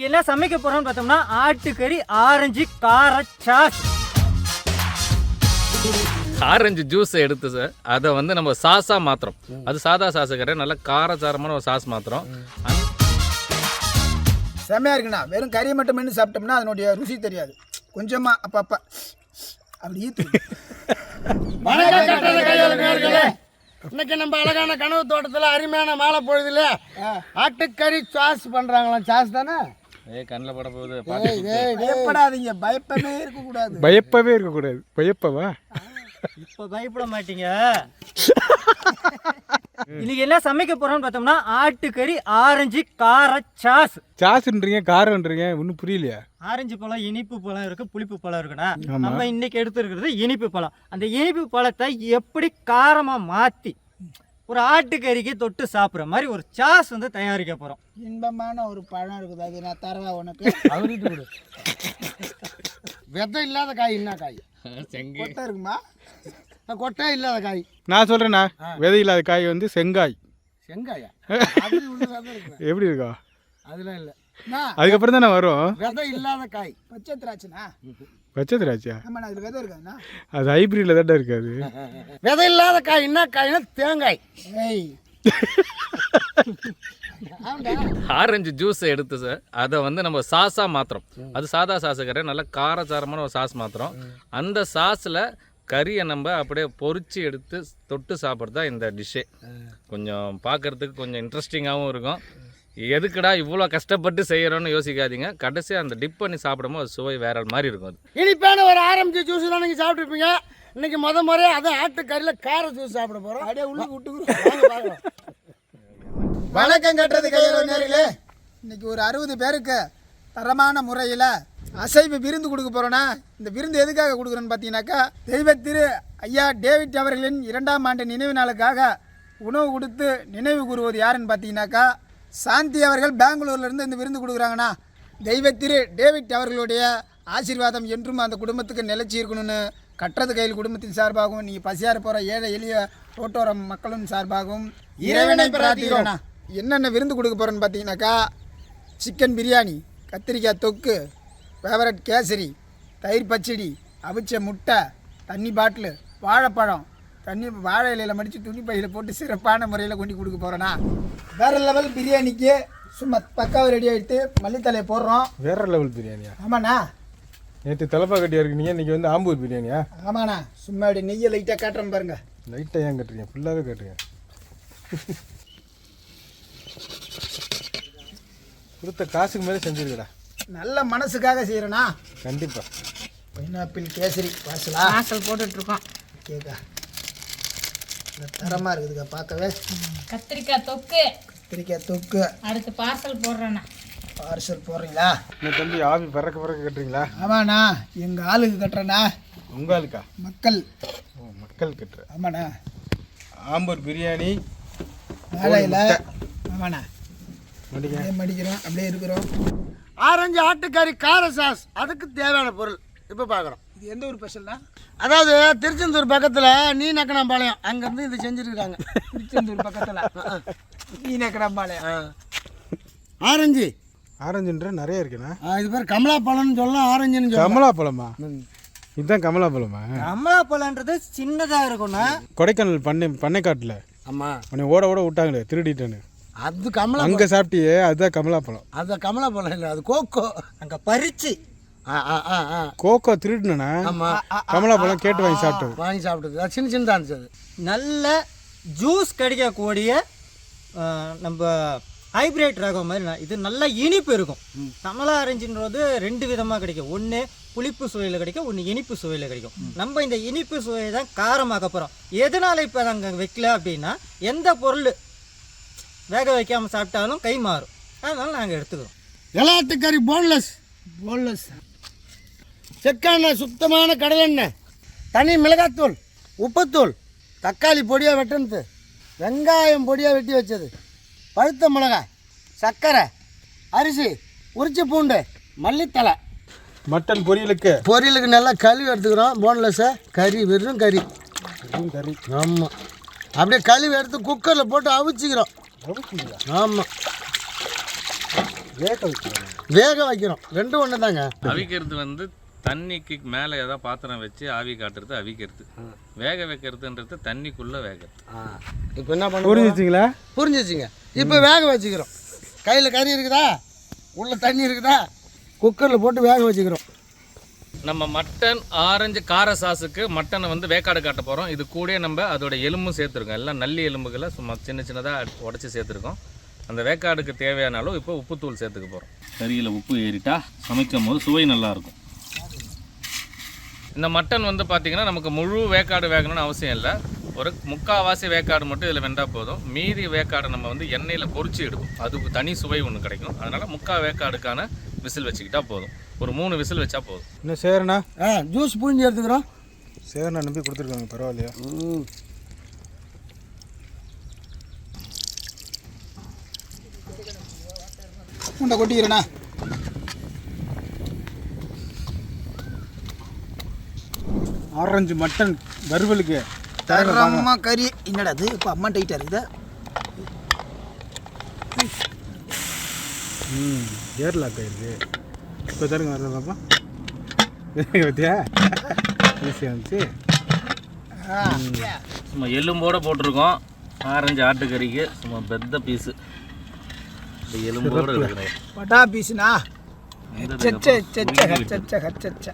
இன்னைக்கு என்ன சமைக்க போறோம்னு பார்த்தோம்னா ஆட்டுக்கறி ஆரஞ்சு கார சாஸ் ஆரஞ்சு ஜூஸை எடுத்து சார் அதை வந்து நம்ம சாஸாக மாத்திரம் அது சாதா சாஸு கிடையாது நல்ல காரசாரமான ஒரு சாஸ் மாத்திரம் அந்த செம்மையாக இருக்குண்ணா. வெறும் கறியை மட்டும் மென்று சாப்பிட்டோம்னா அதனுடைய ருசி தெரியாது. கொஞ்சமாக அப்பப்போ. அப்படி ஈத்து. இன்னைக்கு நம்ம அழகான கனவு தோட்டத்தில் அருமையான மாலை பொழுதுல ஆட்டுக்கறி சாஸ் பண்றாங்களாம். சாஸ் தானே? ஏ கண்ணில் பட போகுது. ஏய், ஏய், பயப்படாதீங்க பயப்படவே இருக்கக்கூடாது. பயப்பவே இருக்கக்கூடாது. பயப்பவா? இப்போ பயப்பட மாட்டீங்க. இன்னைக்கு என்ன சமைக்க போறோம்னு பார்த்தோம்னா ஆட்டுக்கறி ஆரஞ்சு கார சாஸ் சாசுன்றீங்க காரன்றீங்க ஒன்றும் புரியலையா? ஆரஞ்சு பழம் இனிப்பு பழம் இருக்கு புளிப்பு பழம் இருக்குண்ணா. நம்ம இன்னைக்கு எடுத்துருக்கிறது இனிப்பு பழம். அந்த இனிப்பு பழத்தை எப்படி காரமா மாத்தி ஒரு ஆட்டுக்கறிக்கு தொட்டு சாப்பிட்ற மாதிரி ஒரு சாஸ் வந்து தயாரிக்க போறோம். இன்பமான ஒரு பழம் இருக்குது. அது நான் தரவா உனக்கு? அவர்கிட்ட கொடு. விதை இல்லாத காய் என்ன காய்? கொட்டை இருக்குமா? கொட்டை இல்லாத காய். நான் சொல்கிறேண்ணா விதை இல்லாத காய் வந்து செங்காய். செங்காயா? எப்படி இருக்கா? அதெல்லாம் இல்லை. அதுக்கப்புறம் தானே வரும். விதை இல்லாத காய். பச்சை திராட்சைண்ணா? பச்சை திராட்சையா ஆமாண்ணா அதில் விதை இருக்காதுண்ணா. அது ஹைப்ரிட்ல தான் இருக்காது. விதை இல்லாத காய் என்ன காய்னா தேங்காய். ஏய். ஆரஞ்சு ஜூஸை எடுத்து சார் அதை வந்து நம்ம சாஸாக மாத்திரம் அது சாதா சாஸு கிடையாது நல்ல காரசாரமான ஒரு சாஸ் மாத்திரம் அந்த சாஸில் கறியை நம்ம அப்படியே பொரிச்சு எடுத்து தொட்டு சாப்பிட்றது தான் இந்த டிஷ்ஷே கொஞ்சம் பார்க்கறதுக்கு கொஞ்சம் இன்ட்ரெஸ்டிங்காகவும் இருக்கும். எதுக்குடா இவ்வளோ கஷ்டப்பட்டு செய்கிறோன்னு யோசிக்காதீங்க. கடைசியாக அந்த டிப் பண்ணி சாப்பிடும்போது அது சுவை வேற மாதிரி இருக்கும் அது. இனிப்பான ஒரு ஆரஞ்சு ஜூஸ் தான் நீங்கள் சாப்பிட்ருப்பீங்க இன்னைக்கு முத முறையாக அதான் ஆட்டுக்கறியில் கார ஜூஸ் சாப்பிட போகிறோம் அப்படியே உள்ள விட்டுக்குறோம் வணக்கம் கட்டுறது கையில் நேர்களே இன்னைக்கு ஒரு அறுபது பேருக்கு தரமான முறையில் அசைவ விருந்து கொடுக்க போகிறோன்னா இந்த விருந்து எதுக்காக கொடுக்குறோன்னு பார்த்தீங்கன்னாக்கா தெய்வ திரு ஐயா டேவிட் அவர்களின் இரண்டாம் ஆண்டு நினைவு நாளுக்காக உணவு கொடுத்து நினைவு கூறுவது யாருன்னு பார்த்தீங்கன்னாக்கா சாந்தி அவர்கள் பெங்களூர்லேருந்து இந்த விருந்து கொடுக்குறாங்கண்ணா. தெய்வ திரு டேவிட் அவர்களுடைய ஆசீர்வாதம் என்றும் அந்த குடும்பத்துக்கு நிலைச்சி இருக்கணும்னு கட்டுறது கையில் குடும்பத்தின் சார்பாகவும் நீங்கள் பசியார போகிற ஏழை எளிய ரோட்டோரம் மக்களும் சார்பாகவும் இறைவனை பிரார்த்திக்கிறோம். என்னென்ன விருந்து கொடுக்க போகிறோன்னு பார்த்தீங்கன்னாக்கா சிக்கன் பிரியாணி கத்திரிக்காய் தொக்கு ஃபேவரட் கேசரி தயிர் பச்சடி அவிச்ச முட்டை தண்ணி பாட்டிலு வாழைப்பழம் தண்ணி வாழை இலையில மடித்து துணி பையில் போட்டு சிறப்பான முறையில் கொண்டு கொடுக்க போகிறோண்ணா வேறு லெவல் பிரியாணிக்கு சும்மா பக்காவை ரெடி ஆகிட்டு மல்லித்தலையை போடுறோம். வேற லெவல் பிரியாணியா? ஆமாண்ணா. நேற்று தலப்பா கட்டியா இருக்கீங்க இன்னைக்கு வந்து ஆம்பூர் பிரியாணியா? ஆமாண்ணா. சும்மா அப்படி நெய்யை லைட்டாக காட்டுறேன் பாருங்க. லைட்டாக ஏன் கட்டுறீங்க? ஃபுல்லாகவே கட்டுறீங்க. கொடுத்த காசுக்கு மேலே செஞ்சிருக்கடா. நல்ல மனசுக்காக செய்கிறேண்ணா கண்டிப்பாக பைனாப்பிள் கேசரி வாசலா? வாசல் போட்டுட்டு இருக்கோம். கேக்கா. தரமாக இருக்குதுக்கா பார்க்கவே. கத்திரிக்காய் தொக்கு. கத்திரிக்காய் தொக்கு. அடுத்து பார்சல் போடுறேண்ணா. பார்சல் போடுறீங்களா? இந்த தம்பி ஆவி பறக்க பறக்க கட்டுறீங்களா? ஆமாண்ணா எங்கள் ஆளுக்கு கட்டுறேண்ணா. உங்கள் ஆளுக்கா மக்கள். ஓ மக்கள் கட்டுற. ஆமாண்ணா. ஆம்பூர் பிரியாணி வேலையில் ஆமாண்ணா. மடிக்கிறோம் அப்படியே இருக்கிறோம். ஆரஞ்சு ஆட்டுக்கறி கார சாஸ் அதுக்கு தேவையான பொருள். இப்போ பார்க்குறோம் இது எந்த ஒரு ஸ்பெஷல்னா அதாவது திருச்செந்தூர் பக்கத்தில் நீ நக்கனம்பாளையம் அங்கேருந்து இது செஞ்சுருக்காங்க திருச்செந்தூர் பக்கத்தில். ஈனக்கடம்பாளையம் ஆரஞ்சு. ஆரஞ்சுன்ற நிறைய இருக்குண்ணா. இது பேர் கமலா பழம்னு சொல்லலாம் ஆரஞ்சுன்னு சொல்லலாம் கமலா பழமா இதுதான் கமலா பழமா அமலா பழன்றது சின்னதா இருக்கும்னா கொடைக்கானல் பண்ணை பண்ணைக்காட்டில் ஆமாம் உன்னை ஓட ஓட விட்டாங்களே திருடிட்டேன்னு. அது கமலா அங்கே சாப்பிட்டியே அதுதான் கமலா பழம் அது கமலா பழம் இல்லை அது கோகோ அங்க பறிச்சு. கோகோ திருடுனா ஆமாம் கமலா பழம் கேட்டு வாங்கி சாப்பிட்டோம் வாங்கி சாப்பிட்டது. அது சின்ன சின்னதாக இருந்துச்சு அது. நல்ல ஜூஸ் கிடைக்கக்கூடிய நம்ம ஹைப்ரிட் ரகம் மாதிரி இது நல்ல இனிப்பு இருக்கும். கமலா ஆரஞ்சுன்றது ரெண்டு விதமாக கிடைக்கும். ஒன்று புளிப்பு சுவையில் கிடைக்கும் ஒன்று இனிப்பு சுவையில் கிடைக்கும். நம்ம இந்த இனிப்பு சுவையை தான் காரமாக்க போகிறோம் எதனால் இப்போ நாங்கள் வைக்கல அப்படின்னா எந்த பொருள் வேக வைக்காமல் சாப்பிட்டாலும் கை மாறும். அதனால நாங்கள் எடுத்துக்கிறோம். இலாட்டுக்கறி போன்லெஸ் போன்லெஸ் செக்கான சுத்தமான கடலெண்ணெய் தனி மிளகாத்தூள் உப்புத்தூள் தக்காளி பொடியாக வெட்டினது வெங்காயம் பொடியாக வெட்டி வச்சது. பழுத்த மிளகாய் சர்க்கரை அரிசி உரிச்சி பூண்டு மல்லித்தலை. மட்டன் பொரியலுக்கு. பொரியலுக்கு நல்லா கழுவி எடுத்துக்கிறோம். போன்லெஸ்ஸை கறி வெறும் கறி. இதுவும் கறி. ஆமாம் அப்படியே கழுவி எடுத்து குக்கரில் போட்டு அவிச்சிக்கிறோம். ஆமாம் வேக வைக்கிறோம். ரெண்டும் ஒன்று தாங்க அவிக்கிறது வந்து தண்ணிக்கு மேலே ஏதாவது பாத்திரம் வச்சு ஆவி காட்டுறது அவிக்கிறது வேக வைக்கிறதுன்றது தண்ணிக்குள்ளே வேகிறது இப்போ என்ன பண்ண புரிஞ்சிச்சிங்களா? புரிஞ்சிச்சுங்க. இப்போ வேக வச்சுக்கிறோம். கையில் கறி இருக்குதா? உள்ள தண்ணி இருக்குதா? குக்கரில் போட்டு வேக வச்சுக்கிறோம். நம்ம மட்டன் ஆரஞ்சு கார சாஸுக்கு மட்டனை வந்து வேக்காடு காட்ட போகிறோம் இது கூடயே நம்ம அதோட எலும்பும் சேர்த்துருக்கோம். எல்லாம் நல்லி எலும்புகளை சும்மா சின்ன சின்னதாக உடச்சி சேர்த்துருக்கோம். அந்த வேக்காடுக்கு தேவையான அளவு இப்போ உப்புத்தூள் சேர்த்துக்க போகிறோம் கறியில் உப்பு ஏறிட்டா சமைக்கும் போது சுவை நல்லாயிருக்கும் இந்த மட்டன் வந்து பார்த்திங்கன்னா நமக்கு முழு வேக்காடு வேகணும்னு அவசியம் இல்லை. ஒரு முக்கால்வாசி வேக்காடு மட்டும் இதில் வெந்தால் போதும். மீதி வேக்காடை நம்ம வந்து எண்ணெயில் பொரிச்சு எடுக்கும். அதுக்கு தனி சுவை ஒன்று கிடைக்கும். அதனால் முக்கால் வேக்காடுக்கான விசில் வச்சுக்கிட்டா போதும். ஒரு மூணு விசில் வச்சா போதும். இன்னும் சேரண்ணா? ஆ ஜூஸ் புழிஞ்சு எடுத்துக்கிறோம். சேரண்ணா நம்பி கொடுத்துருக்காங்க பரவாயில்லையா? உண்டை கொட்டிக்கிறேண்ணா. ஆரஞ்சு மட்டன் வறுவலுக்கு தரமா கறி. என்னடா அது இப்போ அம்மா டைட்டாக இருக்குதா ம் ஏர் லாக் ஆயிருக்கு இப்போ தருங்க வரல பாப்பா. பத்தியா? ஈஸியாக இருந்துச்சு சும்மா எலும்போட போட்டிருக்கோம். ஆரஞ்சு ஆட்டுக்கறிக்கு. சும்மா பெத்த பீஸு. இந்த எலும்போட இருக்கிறேன் பட்டா பீஸுண்ணா ஹச்சச்ச ஹச்சச்ச ஹச்சச்ச ஹச்சச்ச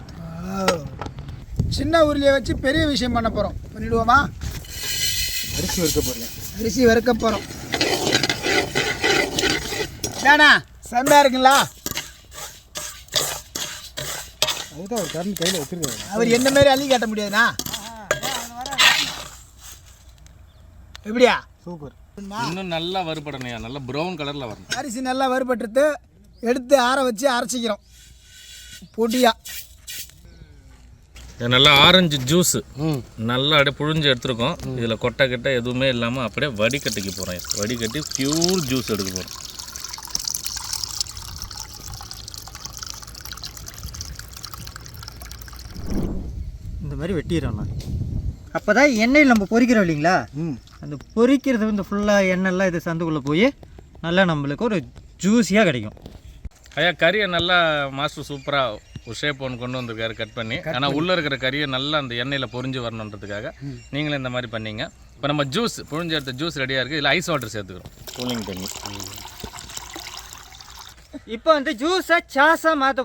சின்ன உருளியை வச்சு பெரிய விஷயம் பண்ண போகிறோம் பண்ணிடுவோமா? அரிசி வறுக்க போகிறேன் அரிசி வறுக்க போகிறோம் ஏண்ணா செம்மையாக இருக்குங்களா? அதுதான் ஒரு கரண்ட் கையில் வச்சுருக்காங்க அவர் என்ன மாதிரி அள்ளி காட்ட முடியாதுண்ணா? எப்படியா? சூப்பர். இன்னும் நல்லா வறுபடணையா நல்லா ப்ரௌன் கலரில் வரணும். அரிசி நல்லா வறுபட்டுட்டு எடுத்து ஆற வச்சு அரைச்சிக்கிறோம். பொடியா. இது நல்லா ஆரஞ்சு ஜூஸு. நல்லா அப்படியே புழிஞ்சு எடுத்துருக்கோம். இதில் கொட்டை கிட்ட எதுவுமே இல்லாமல் அப்படியே வடிகட்டிக்கு போகிறேன். வடிகட்டி பியூர் ஜூஸ் எடுக்க போகிறோம் இந்த மாதிரி வெட்டிடுறோண்ணா அப்போ தான் எண்ணெயில் நம்ம பொரிக்கிறோம் இல்லைங்களா? ம். அந்த பொரிக்கிறது வந்து ஃபுல்லாக எண்ணெய்லாம் இது சந்துக்குள்ளே போய் நல்லா நம்மளுக்கு ஒரு ஜூஸியாக கிடைக்கும். ஐயா கறியை நல்லா மாஸ்டர் சூப்பராக ஒரு ஷேப் ஒன்று கொண்டு வந்திருக்காரு கட் பண்ணி. ஆனால் உள்ளே இருக்கிற கறியை நல்லா அந்த எண்ணெயில் பொரிஞ்சு வரணுன்றதுக்காக நீங்களும் இந்த மாதிரி பண்ணீங்க. இப்போ நம்ம ஜூஸ் புழிஞ்சு எடுத்த ஜூஸ் ரெடியாக இருக்குது இதில் ஐஸ் வாட்டர் சேர்த்துக்கிறோம். கூலிங் தண்ணி இப்போ வந்து ஜூஸை சாஸாக மாற்ற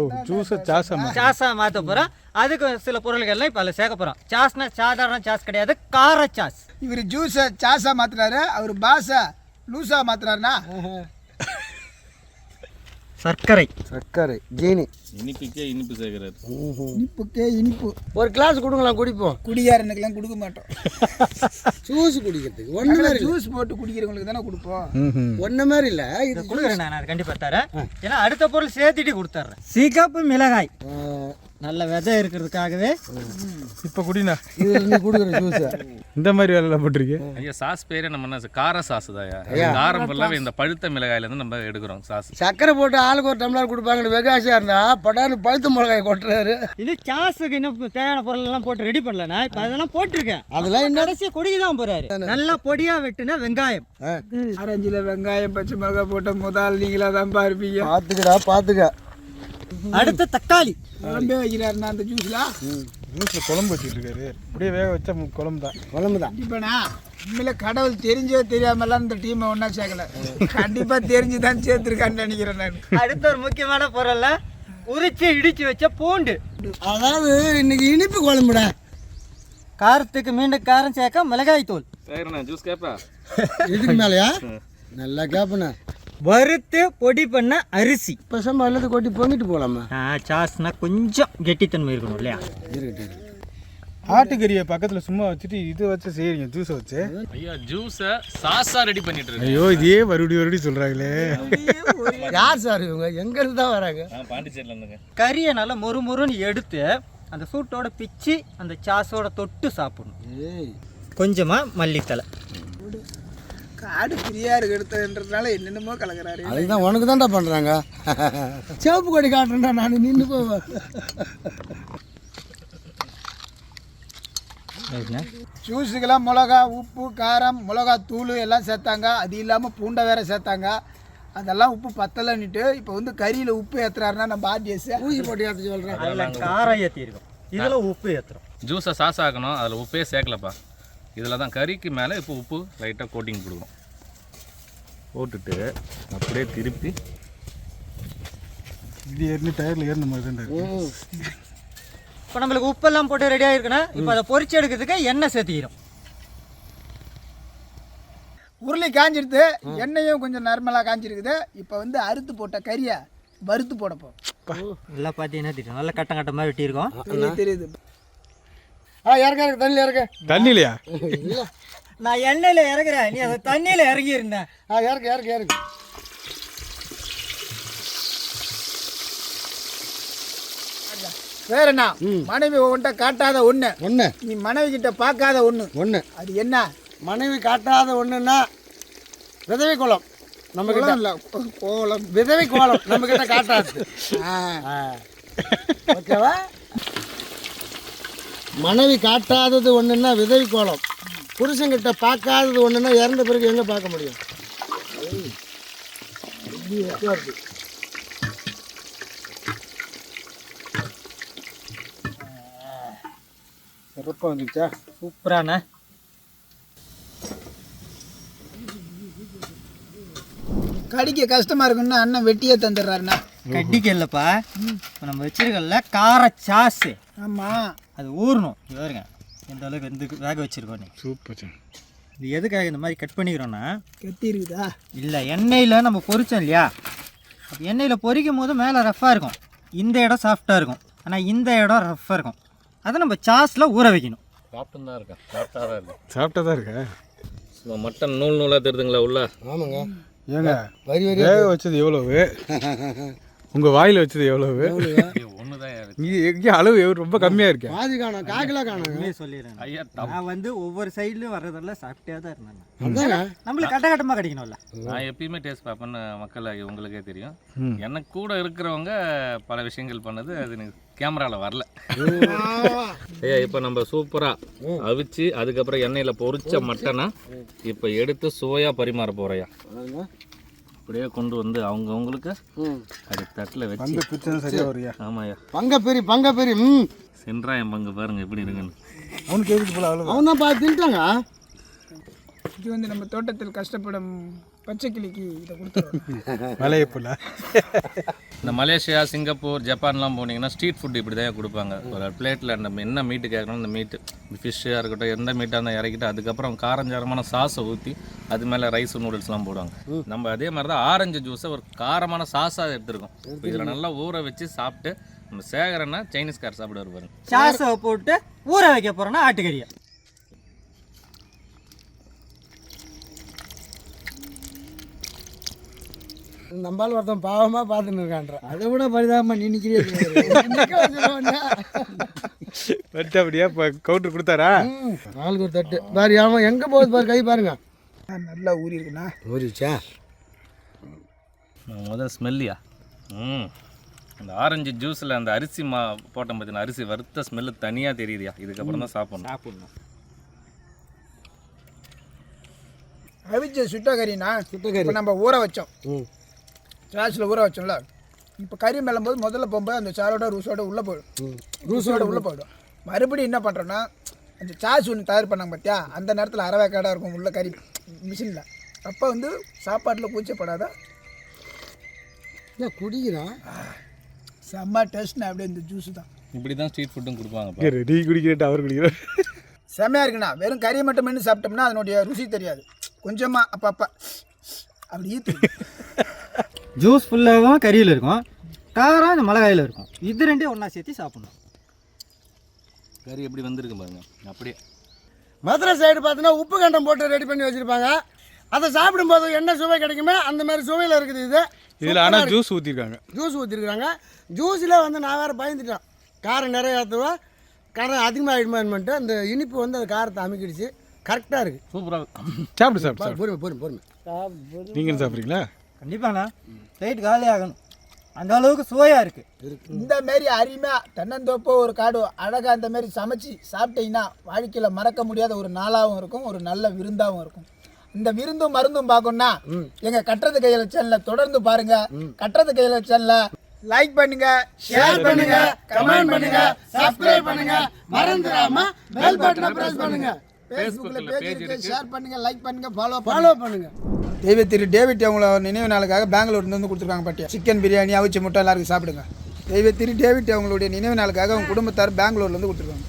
ஓ ஜூஸை சாசம்மா சாஸாக மாற்ற போகிறோம் அதுக்கு சில பொருள்கள்லாம் இப்போ அதில் சேர்க்க போகிறோம் சாஸ்னா சாதாரண சாஸ் கிடையாது கார சாஸ். இவர் ஜூஸை சாஸா மாத்துறாரு அவர் பாஸை லூஸா மாத்துறாருண்ணா. சர்க்கரை. சர்க்கரை ஜீனி இனிப்புக்கே இனிப்பு சேர்க்குறாரு. இனிப்புக்கே இனிப்பு. ஒரு கிளாஸ் கொடுங்களேன் குடிப்போம். குடியாரனுக்கெல்லாம் கொடுக்க மாட்டோம். ஜூஸ் குடிக்கிறதுக்கு ஒன்று மாதிரி இல்லை. ஜூஸ் போட்டு குடிக்கிறவங்களுக்கு தானே கொடுப்போம். ம் ஒன்று மாதிரி இல்லை. இது கொடுக்குறேன் நான் கண்டிப்பாக தரேன். ஏன்னா அடுத்த பொருள் சேர்த்துட்டு கொடுத்துட்றேன் சிகப்பு மிளகாய். நல்ல விதை இருக்கிறதுக்காகவே. இப்போ குடிண்ணா இதில் நீ கொடுக்குற ஜூஸை இந்த மாதிரி வேலைலாம் போட்டிருக்கேன் ஐயா சாஸ் பேரே நம்ம என்ன கார சாஸ் தாயா காரம் ஃபுல்லாகவே இந்த பழுத்த மிளகாயிலேருந்து நம்ம எடுக்கிறோம் சாஸ் சர்க்கரை போட்டு ஆளுக்கு ஒரு டம்ளர் கொடுப்பாங்க வெகாசியாக இருந்தா படான்னு பழுத்த மிளகாய் கொட்டுறாரு. இது சாஸுக்கு இன்னும் தேவையான பொருள் எல்லாம் போட்டு ரெடி பண்ணலண்ணா இப்போ அதெல்லாம் போட்டிருக்கேன். அதெல்லாம் என்ன? கடைசி கொடிக்கு தான் போறாரு நல்லா பொடியா வெட்டுன வெங்காயம். ஆரஞ்சில் வெங்காயம் பச்சை மிளகாய் போட்ட முதல் நீங்களா தான் இருப்பீங்க. பார்த்துக்கடா பார்த்துக்க அடுத்து தக்காளி. குழம்பே வைக்கிறாருண்ணா அந்த ஜூஸ்லாம் ஜூஸில் குழம்பு வச்சுட்டு இருக்காரு. அப்படியே வேக வச்சா குழம்பு தான். குழம்பு தான். கண்டிப்பாண்ணா உண்மையில கடவுள் தெரிஞ்சோ தெரியாமலாம் இந்த டீமை ஒன்றா சேர்க்கல. கண்டிப்பா தெரிஞ்சு தான் சேர்த்துருக்கான்னு நினைக்கிறேன் நான். அடுத்த ஒரு முக்கியமான பொருள்ல உரிச்சு இடிச்சு வச்ச பூண்டு. அதாவது இன்னைக்கு இனிப்பு குழம்புடா. காரத்துக்கு மீண்டும் காரம் சேர்க்க மிளகாய் தூள் சரிண்ணா ஜூஸ் கேப்பா? இதுக்கு மேலையா? நல்லா கேப்பண்ணா. வறுத்து பொடி பண்ண அரிசி. பசங்க எல்லாத்தையும் கொட்டி பொங்கிட்டு போகலாமா சாஸ்னா கொஞ்சம் கெட்டித்தன்மை இருக்கணும் இல்லையா? ஆட்டுக்கறியை பக்கத்தில் சும்மா வச்சுட்டு இது வச்சு செய்யறீங்க ஜூஸை வச்சு? ஐயா ஜூஸை சாஸாக ரெடி பண்ணிட்டு இருக்கேன். ஐயோ இதே மறுபடியும் மறுபடியும் சொல்கிறாங்களே யார் சார் இவங்க? எங்கேருந்து தான் வராங்க? பாண்டிச்சேரியில் இருந்துங்க. கறியை நல்லா மொறு மொறுன்னு எடுத்து அந்த சூட்டோட பிச்சு அந்த சாஸோட தொட்டு சாப்பிடணும். ஏய். கொஞ்சமா மல்லித்தலை காடு ஃப்ரீயாக எடுத்ததுன்றதுனால என்னென்னமோ கலக்குறாரு. அதுக்கு தான் உனக்கு தான்டா பண்ணுறாங்க சிவப்பு கொடி காட்டுறேன்டா நான் நின்று போவேன். ஜூஸுக்கெல்லாம் மிளகா உப்பு காரம் மிளகா தூள் எல்லாம் சேர்த்தாங்க. அது இல்லாமல் பூண்டை வேற சேர்த்தாங்க. அதெல்லாம் உப்பு பத்தலைன்னுட்டு இப்போ வந்து கறியில் உப்பு ஏற்றுறாருன்னா நம்ம ஆர்டிஎஸ் ஊசி போட்டு ஏற்றி சொல்கிறேன் காரம் ஏற்றிருக்கோம் இதில் உப்பு ஏற்றுறோம் ஜூஸை சாஸ் ஆக்கணும் அதில் உப்பே சேர்க்கலப்பா. இதில் தான் கறிக்கு மேலே இப்போ உப்பு லைட்டாக கோட்டிங் கொடுக்கணும் போட்டுட்டு அப்படியே திருப்பி இது ஏறி டயரில் ஏறின மாதிரி தான் இப்போ நம்மளுக்கு உப்பெல்லாம் போட்டு ரெடி ஆயிருக்குன்னா இப்போ அதை பொரிச்சு எடுக்கிறதுக்கு எண்ணெய் சேர்த்திக்கிறோம். உருளி காஞ்சிருது எண்ணெயும் கொஞ்சம் நார்மலாக காஞ்சிருக்குது. இப்போ வந்து அறுத்து போட்ட கறியை வறுத்து போட போகிறோம் எல்லாம் பார்த்தீங்கன்னா தெரியும். நல்லா கட்டம் கட்ட மாதிரி வெட்டியிருக்கோம் தெரியுது. ஆ இறக்க இறக்க தண்ணியில் இறக்க தண்ணிலையா நான் எண்ணெயில் இறங்குறேன். நீ அதை தண்ணியில் இறங்கி இருந்தேன் ஆ இறக்க இறக்க இறக்கு வேற என்ன? மனைவி உன்கிட்ட காட்டாத ஒன்று ஒன்று நீ மனைவி கிட்ட பார்க்காத ஒன்று ஒன்று அது என்ன? மனைவி காட்டாத ஒன்றுன்னா விதவை குளம் நம்ம கிட்ட இல்லை கோலம். விதவை கோலம் நம்ம கிட்ட காட்டாது ஆ. ஓகேவா? மனைவி காட்டாதது ஒன்றுன்னா விதவை கோலம். புருஷன்கிட்ட பார்க்காதது ஒன்றுன்னா இறந்த பிறகு எங்கே பார்க்க முடியும்? சிறப்பாக வந்துச்சா? சூப்பரான. கடிக்க கஷ்டமா இருக்குன்னு அண்ணன் வெட்டியே தந்துடுறாருண்ணா. கட்டிக்கு இல்லைப்பா. இப்போ நம்ம வச்சிருக்கல கார சாஸு ஆமாம் அது ஊறணும். பாருங்க. எந்த அளவுக்கு வந்து வேக வச்சிருக்கோம் நீ சூப்பர் இது எதுக்காக இந்த மாதிரி கட் பண்ணிக்கிறோன்னா கத்தி இருக்குதா இல்லை எண்ணெயில் நம்ம பொரிச்சோம் இல்லையா? அப்போ எண்ணெயில் பொரிக்கும் போது மேலே ரஃப்பாக இருக்கும். இந்த இடம் சாஃப்டாக இருக்கும். ஆனால் இந்த இடம் ரஃப்பாக இருக்கும். அதை நம்ம சாஸில் ஊற வைக்கணும். சாப்பிட்டு தான் இருக்கேன். சாப்பிட்டா தான் இருக்கேன். சாப்பிட்டா தான் இருக்கா? சும்மா மட்டன் நூல் நூலாக தெரியுதுங்களா உள்ள? ஆமாங்க. ஏங்க வரி வரி வேக வச்சது எவ்வளவு? உங்கள் வாயில் வச்சது எவ்வளவு? ஒன்று தான் இங்கே அளவு ரொம்ப கம்மியாக இருக்கேன் பாதி காணும் காக்கிலா காணுங்க உண்மையை சொல்லிடுறேன். ஐயா நான் வந்து ஒவ்வொரு சைட்லையும் வர்றதெல்லாம் சாப்பிட்டே தான் இருந்தேன் நம்மளுக்கு கட்ட கட்டமாக கிடைக்கணும்ல. நான் எப்பயுமே டேஸ்ட் பார்ப்பேன்னு மக்கள் உங்களுக்கே தெரியும். எனக்கு கூட இருக்கிறவங்க பல விஷயங்கள் பண்ணது அது எனக்கு கேமராவில் வரல. ஐயா இப்போ நம்ம சூப்பராக அவிச்சு அதுக்கப்புறம் எண்ணெயில் பொரிச்ச மட்டனை இப்போ எடுத்து சுவையாக பரிமாற போகிறோயா அப்படியே கொண்டு வந்து அவங்கவுங்களுக்கு அது தட்டில் வச்சு. ஆமாய்யா பங்க பெரி பங்க பெரி ம். சென்றாயம் பங்கு பாருங்க எப்படி இருக்குன்னு அவனுக்கு எதுக்கு போல அவ்வளோ அவன் தான் பார்த்து தின்ட்டாங்க. இது வந்து நம்ம தோட்டத்தில் கஷ்டப்படும் பச்சை கிளிக்கு இதை கொடுத்துருவோம் விலையை போல இந்த மலேசியா சிங்கப்பூர் ஜப்பான்லாம் போனீங்கன்னா ஸ்ட்ரீட் ஃபுட் இப்படி தான் கொடுப்பாங்க. ஒரு பிளேட்டில் அந்த என்ன மீட்டு கேட்கணும் அந்த மீட்டு. ஃபிஷ்ஷாக இருக்கட்டும் எந்த மீட்டாக இருந்தால் இறக்கிட்டு அதுக்கப்புறம் காரஞ்சாரமான சாஸை ஊற்றி அது மேலே ரைஸ் நூடுல்ஸ்லாம் போடுவாங்க. நம்ம அதே மாதிரி தான் ஆரஞ்சு ஜூஸை ஒரு காரமான சாஸாக எடுத்துருக்கோம். இப்போ இதில் நல்லா ஊற வச்சு சாப்பிட்டு நம்ம சேகரன்னா சைனீஸ் கார் சாப்பிடுவார் பாருங்க. சாஸை போட்டு ஊற வைக்க போகிறோன்னா ஆட்டுக்கறியை? நம்பால் ஒருத்தன் பாவமாக பார்த்துன்னு இருக்கான்ற. அதை விட பரிதாபமாக நீ வச்சு அப்படியா? இப்போ கவுண்டர் கொடுத்தாரா? நாளுக்கு ஒரு தட்டு. பாரு அவன் எங்கே போகுது பாரு கை பாருங்க. நல்லா ஊறி இருக்குண்ணா. ஊறிச்சா முதல் ஸ்மெல்லியா ம் அந்த ஆரஞ்சு ஜூஸில் அந்த அரிசி மா போட்டோம் பார்த்தீங்கன்னா அரிசி வறுத்த ஸ்மெல்லு தனியாக தெரியுதுயா? இதுக்கப்புறம் தான் சாப்பிடணும். சாப்பிடணும். அவிச்ச சுட்ட கறினா சுட்ட கறி. இப்போ நம்ம ஊற வச்சோம். சாஸில் ஊற வச்சோம்ல இப்போ கறி மேலும் போது முதல்ல போகும்போது அந்த சாரோட ரூஸோட உள்ளே போயிடும். ம். ரூஸோட உள்ளே போயிடும். மறுபடியும் என்ன பண்ணுறோன்னா அந்த சாஸ் ஒன்று தயார் பண்ணாங்க பார்த்தியா அந்த நேரத்தில் அறவேக்காடாக இருக்கும் உள்ள கறி மிஷினில் அப்போ வந்து சாப்பாட்டில் கூச்சப்படாத ஏன் குடிக்கிறான் செம்ம டேஸ்ட்னா அப்படியே இந்த ஜூஸ் தான். இப்படி தான் ஸ்ட்ரீட் ஃபுட்டும் கொடுப்பாங்கப்பா டீ குடிக்கிறேன் அவர் குடிக்கிறார். செம்மையாக இருக்குண்ணா. வெறும் கறியை மட்டும் மென்று சாப்பிட்டோம்னா அதனுடைய ருசி தெரியாது. கொஞ்சமாக அப்போ அப்போ அப்படி ஈத்து. ஜூஸ் ஃபுல்லாகவும் கறியில் இருக்கும். காரம் இந்த மிளகாயில் இருக்கும். இது ரெண்டையும் ஒன்றா சேர்த்து சாப்பிடணும். கறி எப்படி வந்திருக்கு பாருங்க. அப்படியே. மதுரை சைடு பார்த்தீங்கன்னா உப்பு கண்டம் போட்டு ரெடி பண்ணி வச்சுருப்பாங்க. அதை சாப்பிடும்போது என்ன சுவை கிடைக்குமே அந்த மாதிரி சுவையில் இருக்குது இது. இதில் ஆனால் ஜூஸ் ஊற்றிருக்காங்க ஜூஸ் ஊற்றிருக்காங்க ஜூஸில் வந்து நான் வேறு பயந்துட்டேன். காரம் நிறைய ஏற்றுவேன் காரம் அதிகமாகிடுமான்ட்டு அந்த இனிப்பு வந்து அந்த காரத்தை அமைக்கிடுச்சு. கரெக்டாக இருக்குது சூப்பராக சாப்பிடு சாப்பிடு சாப்பிடு. பொறுமை பொறுமை பொறுமை. நீங்கள் சாப்பிட்றீங்களா? கண்டிப்பாண்ணா. ரைட் காலி ஆகணும். அந்த அளவுக்கு சுவையாக இருக்குது இந்த மாரி அருமையாக தென்னந்தோப்போ ஒரு காடு அழகாக இந்த மாதிரி சமைச்சு சாப்பிட்டீங்கன்னா வாழ்க்கையில் மறக்க முடியாத ஒரு நாளாகவும் இருக்கும் ஒரு நல்ல விருந்தாகவும் இருக்கும். இந்த விருந்தும் மருந்தும் பார்க்கணும்னா எங்க கட்டுறது கையில சேனலை தொடர்ந்து பாருங்க. கட்டுறது கையில சேனலை லைக் பண்ணுங்க ஷேர் பண்ணுங்க கமெண்ட் பண்ணுங்க சப்ஸ்கிரைப் பண்ணுங்க. மறந்துடாம பெல் பட்டனை பிரஸ் பண்ணுங்க. ஃபேஸ்புக்ல பேஜ் இருக்கு. ஷேர் பண்ணுங்க லைக் பண்ணுங்க ஃபாலோ ஃபாலோ பண்ணுங்க. தெய்வ திரு டேவிட் அவங்கள நினைவு நாளுக்காக பெங்களூர்ல இருந்து கொடுத்துருக்காங்க பாட்டியா சிக்கன் பிரியாணி அவிச்ச முட்டை எல்லாருக்கும் சாப்பிடுங்க. தெய்வ திரு டேவிட் அவங்களுடைய நினைவு நாளுக்காக அவங்க குடும்பத்தார் பெங்களூர்ல இருந்து கொடுத்துருக்காங்க.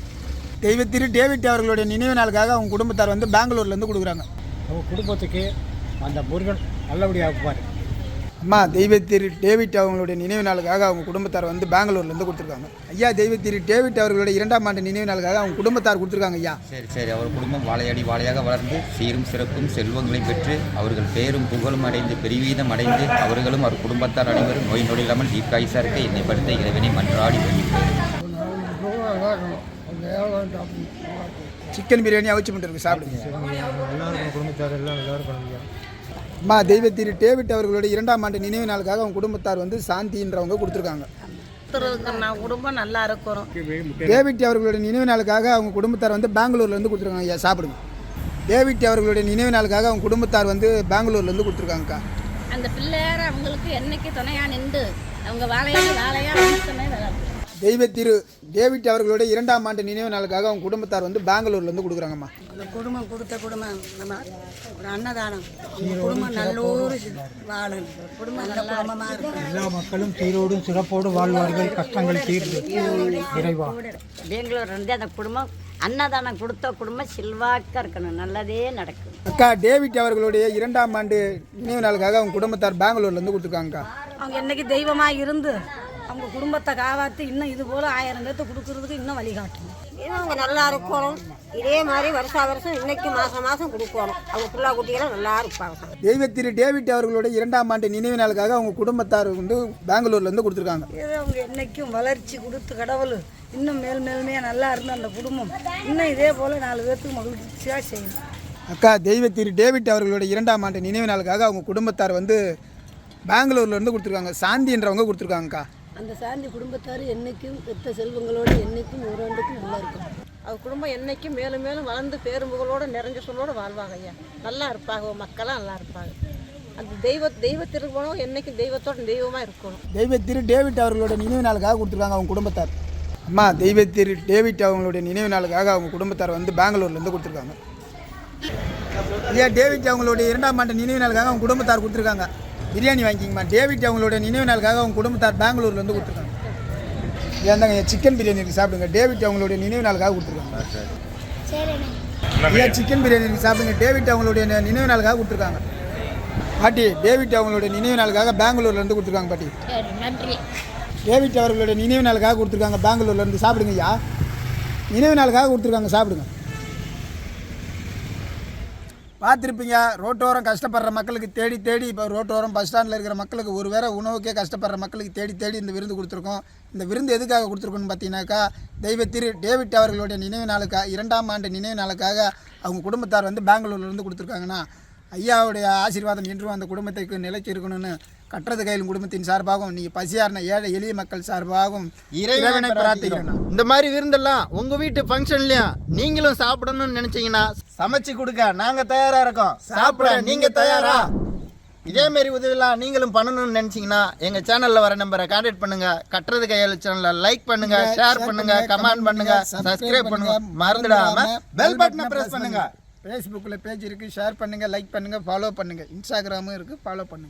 தெய்வ திரு டேவிட் அவர்களுடைய நினைவு நாளுக்காக அவங்க குடும்பத்தார் வந்து பெங்களூர்ல இருந்து கொடுக்குறாங்க. அவங்க குடும்பத்துக்கு அந்த முருகன் நல்லபடியாக இருப்பார். அம்மா தெய்வ திரு டேவிட் அவங்களுடைய நினைவு நாளுக்காக அவங்க குடும்பத்தார் வந்து பெங்களூர்ல இருந்து கொடுத்துருக்காங்க. ஐயா தெய்வ திரு டேவிட் அவர்களுடைய இரண்டாம் ஆண்டு நினைவு நாளுக்காக அவங்க குடும்பத்தார் கொடுத்துருக்காங்க ஐயா. சரி சரி. அவர் குடும்பம் வாழையடி வாழையாக வளர்ந்து சீரும் சிறப்பும் செல்வங்களை பெற்று அவர்கள் பேரும் புகழும் அடைந்து பெருவீதம் அடைந்து அவர்களும் அவர் குடும்பத்தார் அனைவரும் நோய் நொடி இல்லாமல் தீர்க்காயுசா இருக்க என்னை படுத்த இறைவனை மன்றாடி சிக்கன் பிரியாணி அவிச்சு முட்டை இருக்கு சாப்பிடுங்க. எல்லாருக்கும் குடும்பத்தார் எல்லாம் எல்லாருக்கும் அம்மா தெய்வ திரு டேவிட் அவர்களுடைய இரண்டாம் ஆண்டு நினைவு நாளுக்காக அவங்க குடும்பத்தார் வந்து சாந்தின்றவங்க கொடுத்துருக்காங்க. குடும்பம் நல்லா இருக்கிறோம் டேவிட் அவர்களுடைய நினைவு நாளுக்காக அவங்க குடும்பத்தார் வந்து பெங்களூர்ல இருந்து கொடுத்துருக்காங்க ஐயா சாப்பிடுங்க. டேவிட் அவர்களுடைய நினைவு நாளுக்காக அவங்க குடும்பத்தார் வந்து பெங்களூர்ல இருந்து கொடுத்துருக்காங்கக்கா. அந்த பிள்ளையார அவங்களுக்கு என்னைக்கு துணையா நின்று அவங்க வாழையான வாழையா வம்சமே வளரும் தெய்வ திரு டேவிட் அவர்களுடைய இரண்டாம் ஆண்டு நினைவு நாளுக்காக அவங்க குடும்பத்தார் வந்து பெங்களூர்ல இருந்து கொடுக்குறாங்கம்மா. அந்த குடும்பம் கொடுத்த குடும்பம் நம்ம ஒரு அன்னதானம். அந்த குடும்பம் நல்லூர் வாழணும் குடும்பம் நல்ல குடும்பமாக இருக்கும். எல்லா மக்களும் சீரோடும் சிறப்போடும் வாழ்வார்கள். கஷ்டங்கள் தீர்ந்து இறைவா. பெங்களூர் இருந்து அந்த குடும்பம் அன்னதானம் கொடுத்த குடும்பம் செல்வாக்கா இருக்கணும். நல்லதே நடக்கும். அக்கா டேவிட் அவர்களுடைய இரண்டாம் ஆண்டு நினைவு நாளுக்காக அவங்க குடும்பத்தார் பெங்களூர்ல இருந்து கொடுத்துருக்காங்கக்கா. அவங்க என்னைக்கு தெய்வமாக இருந்து அவங்க குடும்பத்தை காவாத்து இன்னும் இது போல ஆயிரம் பேர்த்து கொடுக்கறதுக்கு இன்னும் வழிகாட்டணும் அவங்க நல்லா இருக்கணும். இதே மாதிரி வருஷா வருஷம் இன்னைக்கு மாதம் மாதம் கொடுக்கணும். அவங்க பிள்ளை குட்டிகளும் நல்லா இருப்பாங்க. தெய்வ திரு டேவிட் அவர்களுடைய இரண்டாம் ஆண்டு நினைவு நாளுக்காக அவங்க குடும்பத்தார் வந்து பெங்களூர்ல இருந்து கொடுத்துருக்காங்க. இது அவங்க என்னைக்கும் வளர்ச்சி கொடுத்து கடவுள் இன்னும் மேல் மேல்மையாக நல்லா இருந்து அந்த குடும்பம் இன்னும் இதே போல் நாலு பேர்த்துக்கு மகிழ்ச்சியாக செய்யணும். அக்கா தெய்வ திரு டேவிட் அவர்களுடைய இரண்டாம் ஆண்டு நினைவு நாளுக்காக அவங்க குடும்பத்தார் வந்து பெங்களூர்ல இருந்து கொடுத்துருக்காங்க. சாந்தின்றவங்க கொடுத்துருக்காங்கக்கா. அந்த சாந்தி குடும்பத்தார் என்னைக்கும் பெற்ற செல்வங்களோடு என்னைக்கும் ஓராண்டுக்கும் நல்லா இருக்கும் அவங்க குடும்பம் என்னைக்கும் மேலும் மேலும் வளர்ந்து பேரும்புகளோட நிறைஞ்ச சொல்லோட வாழ்வாங்க ஐயா. நல்லா இருப்பாங்க மக்களாக நல்லா இருப்பாங்க. அந்த தெய்வ தெய்வ திருப்பணம் என்னைக்கும் தெய்வத்தோட தெய்வமா இருக்கணும். தெய்வ திரு டேவிட் அவர்களுடைய நினைவு நாளுக்காக கொடுத்துருக்காங்க அவங்க குடும்பத்தார். அம்மா தெய்வ திரு டேவிட் அவங்களுடைய நினைவு நாளுக்காக அவங்க குடும்பத்தார் வந்து பெங்களூர்ல இருந்து கொடுத்துருக்காங்க. ஐயா டேவிட் அவங்களுடைய இரண்டாம் ஆண்டு நினைவு நாளுக்காக அவங்க குடும்பத்தார் கொடுத்துருக்காங்க. பிரியாணி வாங்கிக்கிங்கம்மா. டேவிட் அவங்களுடைய நினைவு நாளுக்காக அவங்க குடும்பத்தார் பெங்களூர்ல இருந்து கொடுத்துருக்காங்க. ஏந்தாங்க சிக்கன் பிரியாணி இருக்கு சாப்பிடுங்க. டேவிட் அவங்களுடைய நினைவு நாளுக்காக கொடுத்துருக்காங்க. ஐயா சிக்கன் பிரியாணி இருக்கு சாப்பிடுங்க. டேவிட் அவங்களுடைய நினைவு நாளுக்காக கொடுத்துருக்காங்க. பாட்டி டேவிட் அவங்களுடைய நினைவு நாளுக்காக பெங்களூர்ல இருந்து கொடுத்துருக்காங்க பாட்டி. நன்றி. டேவிட் அவர்களுடைய நினைவு நாளுக்காக கொடுத்துருக்காங்க பெங்களூர்ல இருந்து. சாப்பிடுங்க ஐயா நினைவு நாளுக்காக கொடுத்துருக்காங்க சாப்பிடுங்க. பார்த்துருப்பீங்க ரோட்டோரம் கஷ்டப்படுற மக்களுக்கு தேடி தேடி இப்போ ரோட்டோரம் பஸ் ஸ்டாண்டில் இருக்கிற மக்களுக்கு ஒரு வேளை உணவுக்கே கஷ்டப்படுற மக்களுக்கு தேடி தேடி இந்த விருந்து கொடுத்துருக்கோம். இந்த விருந்து எதுக்காக கொடுத்துருக்கோன்னு பார்த்தீங்கன்னாக்கா தெய்வ திரு டேவிட் அவர்களுடைய நினைவு நாளுக்காக இரண்டாம் ஆண்டு நினைவு நாளுக்காக அவங்க குடும்பத்தார் வந்து பெங்களூர்லேருந்து கொடுத்துருக்காங்கன்னா ஐயாவுடைய ஆசீர்வாதம் என்றும் அந்த குடும்பத்திற்கு நிலைச்சு இருக்கணும்னு கட்டுறது கையில் குடும்பத்தின் சார்பாகவும் நீங்கள் பசியார்ன ஏழை எளிய மக்கள் சார்பாகவும் இறைவனை பிரார்த்திக்கிறேன். இந்த மாதிரி விருந்தெல்லாம் உங்க வீட்டு ஃபங்க்ஷன்லயும் நீங்களும் சாப்பிடணும்னு நினைச்சீங்கன்னா சமைச்சு கொடுக்க நாங்க தயாரா இருக்கோம். சாப்பிட நீங்க தயாரா? இதே மாதிரி உதவிலாம் நீங்களும் பண்ணணும்னு நினைச்சீங்கன்னா எங்க சேனல்ல வர நம்பரை கான்டாக்ட் பண்ணுங்க. கட்டுறது கையாளு சேனல்ல லைக் பண்ணுங்க ஷேர் பண்ணுங்க கமெண்ட் பண்ணுங்க சப்ஸ்கிரைப் பண்ணுங்க. மறந்துடாம பெல் பட்டனை பிரஸ் பண்ணுங்க. ஃபேஸ்புக்கில் பேஜ் இருக்குது ஷேர் பண்ணுங்கள் லைக் பண்ணுங்கள் ஃபாலோ பண்ணுங்கள் இன்ஸ்டாகிராமும் இருக்குது ஃபாலோ பண்ணுங்கள்